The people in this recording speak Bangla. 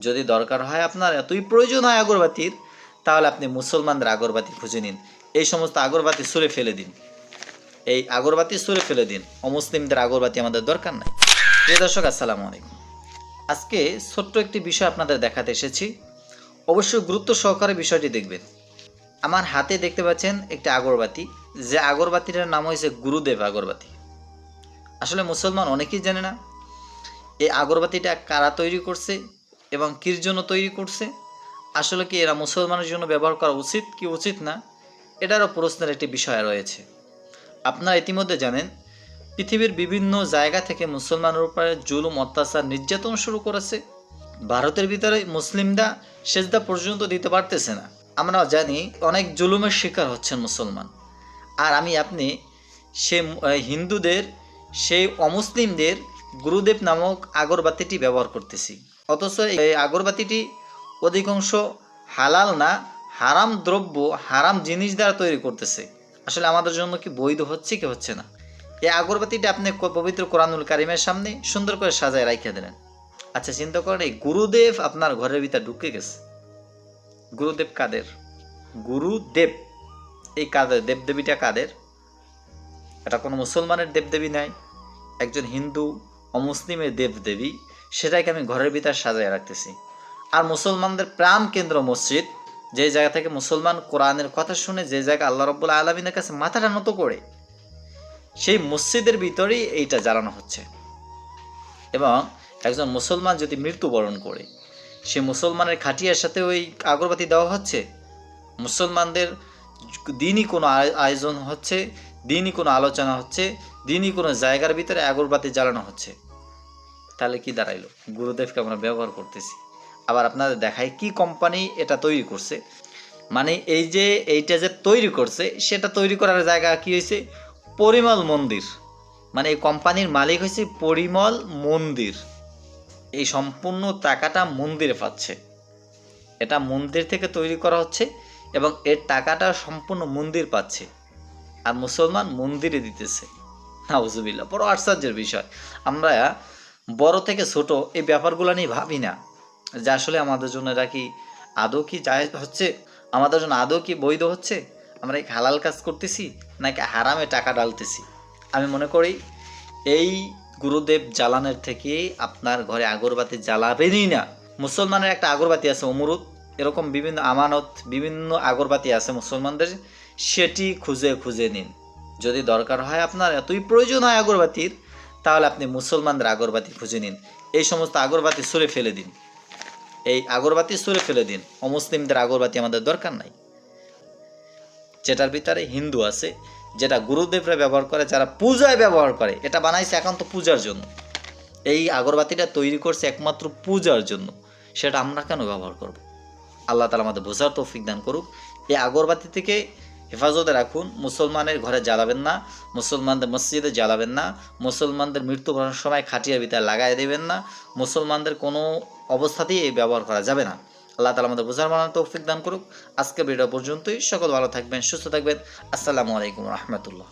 যদি দরকার হয় আপনার এতই প্রয়োজন হয় আগরবাতির, তাহলে আপনি মুসলমানদের আগরবাতি খুঁজে নিন। এই সমস্ত আগরবাতি সরে ফেলে দিন। এই আগরবাতি সরে ফেলে দিন। অমুসলিমদের আগরবাতি আমাদের দরকার নাই। প্রিয় দর্শক, আসসালামু আলাইকুম। আজকে ছোট্ট একটি বিষয় আপনাদের দেখাতে এসেছি। অবশ্যই গুরুত্ব সহকারে বিষয়টি দেখবেন। আমার হাতে দেখতে পাচ্ছেন একটি আগরবাতি। যে আগরবাতিটার নাম হয়েছে গুরুদেব আগরবাতি। আসলে মুসলমান অনেকেই জানে না, এই আগরবাতিটা কারা তৈরি করছে এবং কির জন্য তৈরি করছে? আসলে কি এরা মুসলমানের জন্য ব্যবহার করা উচিত কি উচিত না? এটারও প্রশ্নের একটি বিষয় রয়েছে। আপনারা ইতিমধ্যে জানেন, পৃথিবীর বিভিন্ন জায়গা থেকে মুসলমানের উপরে জুলুম, অত্যাচার, নির্যাতন শুরু করেছে। ভারতের ভিতরে মুসলিমরা সেজদা পর্যন্ত দিতে পারতেছে না। আমরা জানি অনেক জুলুমের শিকার হচ্ছেন মুসলমান। আর আমি, আপনি, সে হিন্দুদের, সেই অমুসলিমদের গুরুদেব নামক আগরবাতিটি ব্যবহার করতেছি। অথচ এই আগরবাতিটি অধিকাংশ হালাল না, হারাম দ্রব্য, হারাম জিনিস দ্বারা তৈরি করতেছে। আসলে আমাদের জন্য কি বৈধ হচ্ছে কি হচ্ছে না? এই আগরবাতিটা আপনি পবিত্র কোরআনুল কারিমের সামনে সুন্দর করে সাজায় রাখিয়ে দিলেন। আচ্ছা চিন্তা করেন এই গুরুদেব আপনার ঘরের ভিতরে ঢুকে গেছে। গুরুদেব কাদের? গুরুদেব। এই কাদের? দেবদেবীটা কাদের? এটা কোনো মুসলমানের দেবদেবী নাই। একজন হিন্দু, অমুসলিমের দেবদেবী। সেটাকে আমি ঘরের ভিতর সাজায় রাখতেছি। আর মুসলমানদের প্রাণ কেন্দ্র মসজিদ, যে জায়গা থেকে মুসলমান কোরআনের কথা শুনে যে জায়গা আল্লাহ রব্বুল আলমিনের কাছে মাথাটা নত করে, সেই মসজিদের ভিতরেই এইটা জ্বালানো হচ্ছে। এবং একজন মুসলমান যদি মৃত্যুবরণ করে, সে মুসলমানের খাটিয়ার সাথে ওই আগরবাতি দেওয়া হচ্ছে, মুসলমানদের দিনই কোনো আয়োজন হচ্ছে, দিনই কোনো আলোচনা হচ্ছে, দিনই কোনো জায়গার ভিতরে আগরবাতি জ্বালানো হচ্ছে। তাহলে কি দাঁড়াইলো? গুরুদেবকে আমরা ব্যবহার করতেছি। আবার আপনাদের দেখায় কি কোম্পানি এটা তৈরি করছে। মানে এই যে এইটা যে তৈরি করছে, সেটা তৈরি করার জায়গা কি হয়েছে পরিমল মন্দির। মানে এই কোম্পানির মালিক হয়েছে পরিমল মন্দির। এই সম্পূর্ণ টাকাটা মন্দিরে পাচ্ছে। এটা মন্দির থেকে তৈরি করা হচ্ছে এবং এর টাকাটা সম্পূর্ণ মন্দির পাচ্ছে। আর মুসলমান মন্দিরে দিতেছে। নাউজুবিল্লা বড় আশ্চর্যের বিষয়। আমরা বড় থেকে ছোট এই ব্যাপারগুলো নিয়ে ভাবি না। যে আসলে আমাদের জন্য এটা কি আদৌ কি যায় হচ্ছে? আমাদের জন্য আদৌ কি বৈধ হচ্ছে? আমরা এই হালাল কাজ করতেছি নাকি হারামে টাকা ডালতেছি আমি মনে করি এই গুরুদেব জ্বালানের থেকে আপনার ঘরে আগরবাতি জ্বালাবেনই না। মুসলমানের একটা আগরবাতি আছে অমরুদ। এরকম বিভিন্ন আমানত, বিভিন্ন আগরবাতি আছে মুসলমানদের। সেটি খুঁজে খুঁজে নিন। যদি দরকার হয় আপনার, এতই প্রয়োজন হয় আগরবাতির তাহলে আপনি মুসলমানদের আগরবাতি খুঁজে নিন। এই সমস্ত আগরবাতি সরে ফেলে দিন। এই আগরবাতি সরে ফেলে দিন। অমুসলিমদের আগরবাতি আমাদের দরকার নাই। যেটার ভিতরে হিন্দু আছে, যেটা গুরুদেবরা ব্যবহার করে, যারা পূজায় ব্যবহার করে, এটা বানাইছে একান্ত পূজার জন্য। এই আগরবাতিটা তৈরি করছে একমাত্র পূজার জন্য। সেটা আমরা কেন ব্যবহার করব? আল্লাহ তালা আমাদের বোঝার তৌফিক দান করুক। এই আগরবাতি থেকে হেফাজতে রাখুন, মুসলমানের ঘরে জ্বালাবেন না, মুসলমানদের মসজিদে জ্বালাবেন না, মুসলমানদের মৃত্যুবরণের সময় খাটিয়া ভিতরে লাগাই দেবেন না, মুসলমানদের কোনো অবস্থাতেই এই ব্যবহার করা যাবে না। আল্লাহ তালা আমাদের বোঝার মানার তৌফিক দান করুক। আজকে ভিডিও পর্যন্তই। সকল ভালো থাকবেন, সুস্থ থাকবেন। আসসালামু আলাইকুম রহমতুল্লাহ।